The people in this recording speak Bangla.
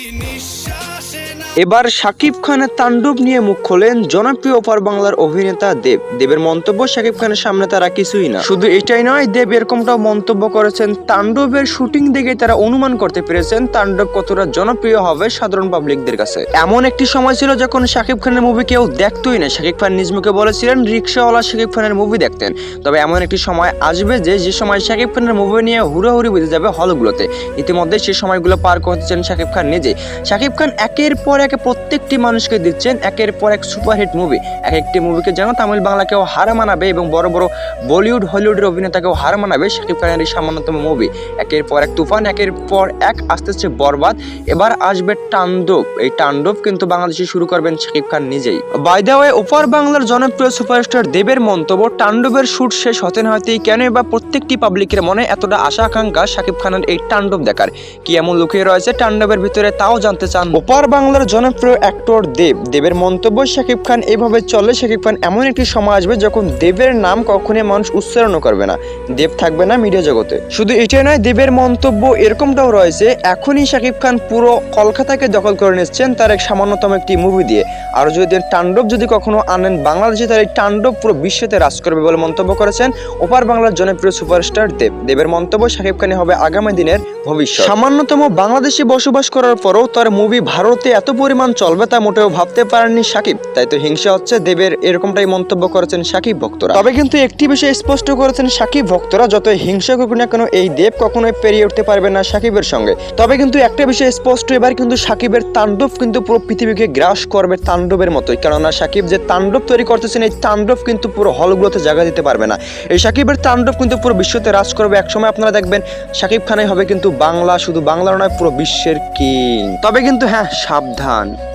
প্রতি নিঃশ্বাসে এবার শাকিব খানের তাণ্ডব নিয়ে মুখ খোলেন জনপ্রিয় ওপার বাংলার অভিনেতা দেব। দেবের মন্তব্য শাকিব খানের সামনে তারা কিছুই না। শুধু এটাই নয়, দেব এরকমটাও মন্তব্য করেছেন, তাণ্ডবের শুটিং দেখে তারা অনুমান করতে পেরেছেন তাণ্ডব কতটা জনপ্রিয় হবে সাধারণ পাবলিকদের কাছে। এমন একটি সময় ছিল যখন শাকিব খানের মুভি কেউ দেখতোই না। শাকিব খান নিজ মুখে বলেছিলেন রিক্সাওয়ালা শাকিব খানের মুভি দেখতেন। তবে এমন একটি সময় আসবে যে যে সময় শাকিব খানের মুভি নিয়ে হুড়োহুড়ি বেঁধে যাবে হলগুলোতে। ইতিমধ্যে সে সময়গুলো পার করতেছেন শাকিব খান নিজে শাকিব খান একের পর একে প্রত্যেকটি মানুষকে দিচ্ছেন একের পর এক সুপারহিট মুভি এক একটি মুভিকে যেন তামিল বাংলাকেও হার মানাবে এবং বড় বড় বলিউড, হলিউডের অভিনেতাকেও হার মানাবে শাকিব খানের এই সামান্যতম মুভি একের পর এক তুফান, একের পর এক আস্তে আস্তে বরবাদ। এবার আসবে তাণ্ডব। এই তাণ্ডব কিন্তু বাংলাদেশে শুরু করবেন শাকিব খান নিজেই। বাই দ্য ওয়ে ওপার বাংলার জনপ্রিয় সুপারস্টার দেবের মন্তব্য, তাণ্ডবের শুট শেষ হতে না হতেই কেন বা প্রত্যেকটি পাবলিকের মনে এতটা আশা আকাঙ্ক্ষা শাকিব খানের এই তাণ্ডব দেখার। কি এমন লুকিয়ে রয়েছে তাণ্ডবের ভিতরে তাও জানতে চান। ওপার বাংলার জনপ্রিয় অ্যাক্টর দেব। দেবের মন্তব্য, শাকিব খান এভাবে চলে শাকিব খান এমন একটি সময় আসবে যখন দেবের নাম কখনোই মানুষ উচ্চারণও করবে না। দেব থাকবে না মিডিয়া জগতে। শুধু এটাই নয়, দেবের মন্তব্য এরকমটাও রয়েছে, এখনই শাকিব খান পুরো কলকাতাকে দখল করে নিচ্ছেন তার এক সামান্যতম একটি মুভি দিয়ে। আর যদি তাণ্ডব যদি কখনো আনেন, বাংলাদেশে তার এই তাণ্ডব পুরো বিশ্বতে রাজ করবে বলে মন্তব্য করেছেন ওপার বাংলার জনপ্রিয় সুপারস্টার দেব। দেবের মন্তব্য শাকিব খানে হবে আগামী দিনের ভবিষ্যৎ। সামান্যতম বাংলাদেশে বসবাস করার পরও তার মুভি ভারতে এত পরিমাণ চলবে তা মোটেও ভাবতে পারেননি সাকিব। তাই তো হিংসা হচ্ছে দেবের, এরকমটাই মন্তব্য করেছেন সাকিব ভক্তরা। তবে কিন্তু একটি বিষয় স্পষ্ট করেছেন সাকিব ভক্তরা যত হিংসা করুক না কেন, এই দেব কখনোই পেরিয়ে উঠতে পারবে না সাকিবের সঙ্গে। তবে কিন্তু একটা বিষয় স্পষ্ট, এবার কিন্তু সাকিবের তাণ্ডব কিন্তু পুরো পৃথিবীকে গ্রাস করবে তাণ্ডবের মতোই। কেননা সাকিব যে তাণ্ডব তৈরি করতেছেন, এই তাণ্ডব কিন্তু পুরো হলগুলোতে জায়গা দিতে পারবে না। এই সাকিবের তাণ্ডব কিন্তু পুরো বিশ্বতে রাজ করবে। একসময় আপনারা দেখবেন সাকিব খানাই হবে কিন্তু বাংলা, শুধু বাংলার নয়, পুরো বিশ্বের কিং। তবে কিন্তু হ্যাঁ সাবধান। On.